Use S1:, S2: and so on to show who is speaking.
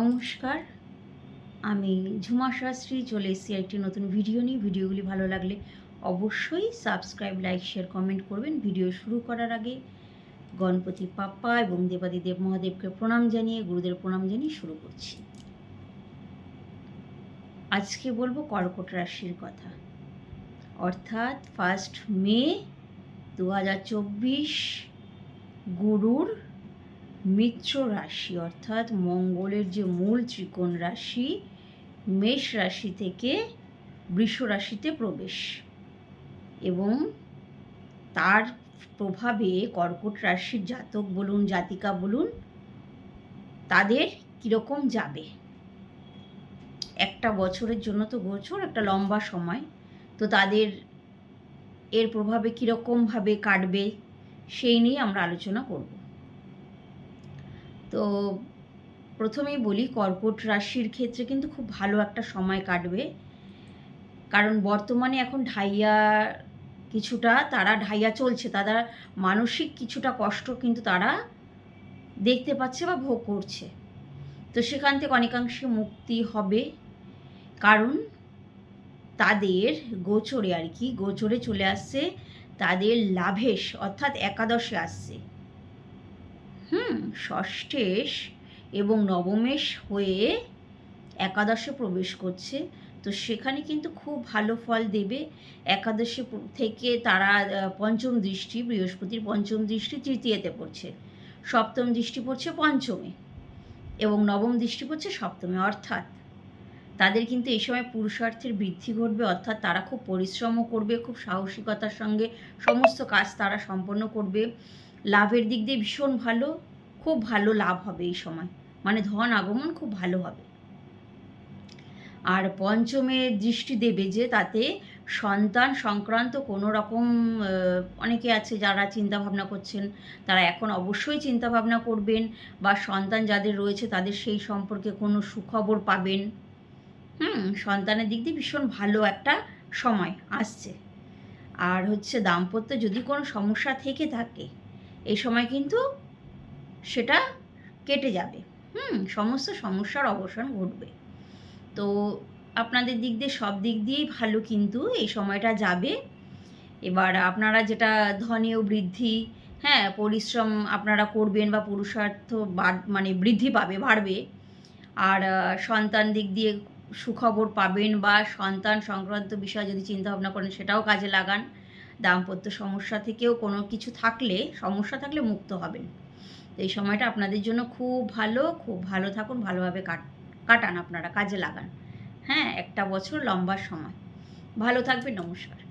S1: নমস্কার। আমি ঝুমা শাস্ত্রী, চলে এসেছি একটি নতুন ভিডিও নিয়ে। ভিডিওগুলি ভালো লাগলে অবশ্যই সাবস্ক্রাইব লাইক শেয়ার কমেন্ট করবেন। ভিডিও শুরু করার আগে গণপতি পাপ্পা এবং দেবাদিদেব মহাদেবকে প্রণাম জানিয়ে গুরুদের প্রণাম জানিয়ে শুরু করছি। আজকে বলব কর্কট রাশির কথা। অর্থাৎ ফার্স্ট মে দু হাজার চব্বিশ, গুরুর মিত্র রাশি, অর্থাৎ মঙ্গলের যে মূল ত্রিকোণ রাশি, মেষ রাশি থেকে বৃষ রাশিতে প্রবেশ। এবং তার প্রভাবে কর্কট রাশির জাতক বলুন, জাতিকা বলুন, তাদের কীরকম যাবে? একটা বছরের জন্য তো গোচর, একটা লম্বা সময়। তো তাদের এর প্রভাবে কীরকমভাবে কাটবে, সেই নিয়ে আমরা আলোচনা করব। তো প্রথমেই বলি কর্কট রাশির ক্ষেত্রে কিন্তু খুব ভালো একটা সময় কাটবে। কারণ বর্তমানে এখন ঢাইয়া কিছুটা তারা, ঢাইয়া চলছে, তারা মানসিক কিছুটা কষ্ট কিন্তু তারা দেখতে পাচ্ছে বা ভোগ করছে। তো সেখান থেকে অনেকাংশে মুক্তি হবে। কারণ তাদের গোচরে আর কি, গোচরে চলে আসছে, তাদের লাভেশ অর্থাৎ একাদশে আসছে। হুম, ষষ্ঠেশ এবং নবমেশ হয়ে একাদশে প্রবেশ করছে। তো সেখানে কিন্তু খুব ভালো ফল দেবে। একাদশে থেকে তারা পঞ্চম দৃষ্টি, বৃহস্পতির পঞ্চম দৃষ্টি তৃতীয়তে পড়ছে। সপ্তম দৃষ্টি পড়ছে পঞ্চমে এবং নবম দৃষ্টি পড়ছে সপ্তমে। অর্থাৎ তাদের কিন্তু এই সময় পুরুষার্থের বৃদ্ধি ঘটবে। অর্থাৎ তারা খুব পরিশ্রমও করবে, খুব সাহসিকতার সঙ্গে সমস্ত কাজ তারা সম্পন্ন করবে। লাভের দিক দিয়ে ভীষণ ভালো, খুব ভালো লাভ হবে এই সময়। মানে ধন আগমন খুব ভালো হবে। আর পঞ্চমে দৃষ্টি দেবে যে তাতে সন্তান সংক্রান্ত কোনো রকম অনেকে আছে যারা চিন্তা ভাবনা করছেন, তারা এখন অবশ্যই চিন্তা ভাবনা করবেন বা সন্তান যাদের রয়েছে তাদের সেই সম্পর্কে কোনো সুখবর পাবেন। হুম, সন্তানের দিক দিয়ে ভীষণ ভালো একটা সময় আসছে। আর হচ্ছে দাম্পত্য যদি কোনো সমস্যা থেকে থাকে এই সময় কিন্তু সেটা কেটে যাবে। হুম, সমস্ত সমস্যার অবসান ঘটবে। তো আপনাদের দিক দিয়ে সব দিক দিয়েই ভালো কিন্তু এই সময়টা যাবে। এবার আপনারা যেটা ধনেও বৃদ্ধি হ্যাঁ পরিশ্রম আপনারা করবেন বা পুরুষার্থ মানে বৃদ্ধি পাবে, বাড়বে। আর সন্তান দিক দিয়ে সুখবর পাবেন বা সন্তান সংক্রান্ত বিষয়ে যদি চিন্তা ভাবনা করেন সেটাও কাজে লাগান। দাম্পত্য সমস্যা থেকেও কোনো কিছু থাকলে, সমস্যা থাকলে মুক্ত হবেন। এই সময়টা আপনাদের জন্য খুব ভালো খুব ভালো থাকুন, ভালোভাবে কাট, কাটান আপনারা, কাজে লাগান। হ্যাঁ একটা বছর লম্বা সময়। ভালো থাকবে নমস্কার।